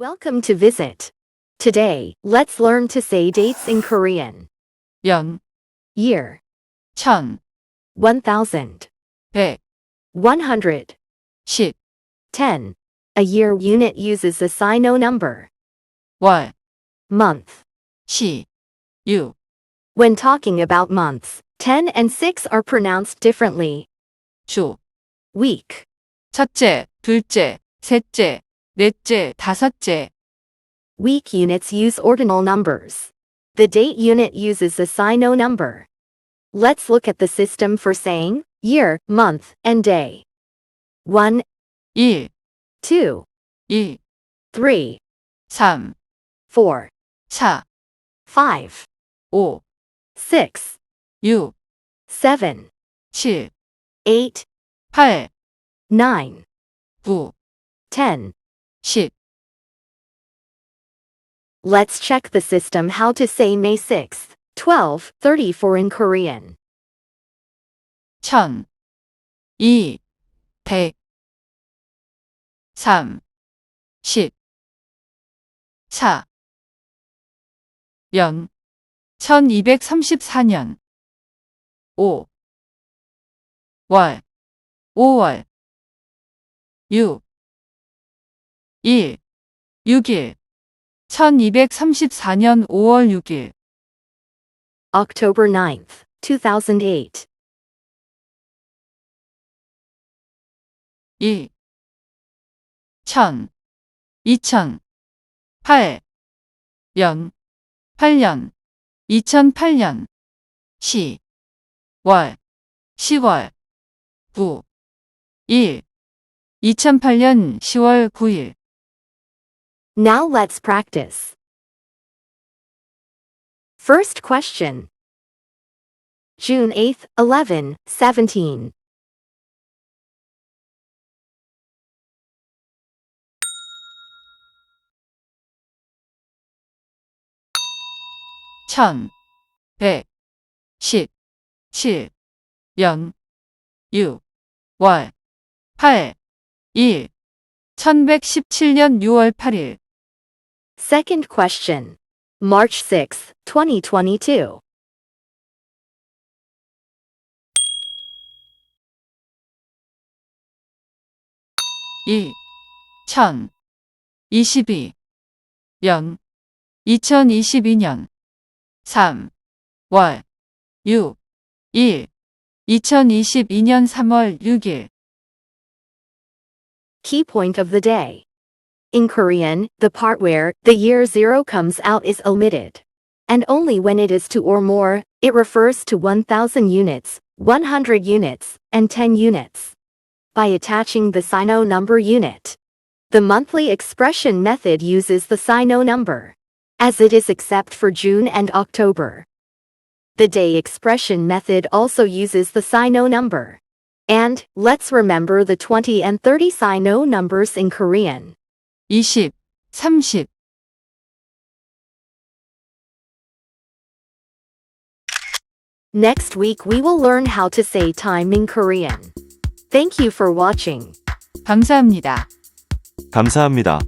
Welcome to Visit. Today, let's learn to say dates in Korean. 연, Year, 천, 1000, 백, 100, 십, 10. A year unit uses a sino number. 월, Month. 시, 유, When talking about months, 10 and 6 are pronounced differently. 주, Week, 첫째, 둘째, 셋째, 넷째, 다섯째, week units use ordinal numbers. The date unit uses a sino number. Let's look at the system for saying year, month, and day. 1, 일, 2, 일, 3, 삼, 4, 사, 5, 오, 6, 육, 7, 칠, 8, 팔, 9, 구, 10. 십, Let's check the system how to say May 6th, 12, 34 in Korean. 천, 이, 백, 삼, 십, 사, 연, 천이백삼십사년, 오, 월, 오월, 육, 2. 6일 1234년 5월 6일 October 9, 2008 2. 1000 2000 8 연 8년 2008년 시 월 10월 9 1 2008년 10월 9일 Now let's practice. First question. June 8th, 11, 17. 천, 백, 십, 칠, 연, 육, 월, 팔, 일, 천백십칠년 유월 팔일, Second question. March 6th, 2022. 일, 천, 이십이, 연, 이천이십이년, 삼, 월, 육, 일, 이천이십이년 삼월 육일, Key point of the day. In Korean, the part where the year zero comes out is omitted. And only when it is two or more, it refers to 1000 units, 100 units, and 10 units. By attaching the Sino number unit. The monthly expression method uses the Sino number. As it is except for June and October. The day expression method also uses the Sino number. And, let's remember the 20 and 30 Sino numbers in Korean. 이십, 삼십, Next week we will learn how to say time in Korean. Thank you for watching. 감사합니다. 감사합니다.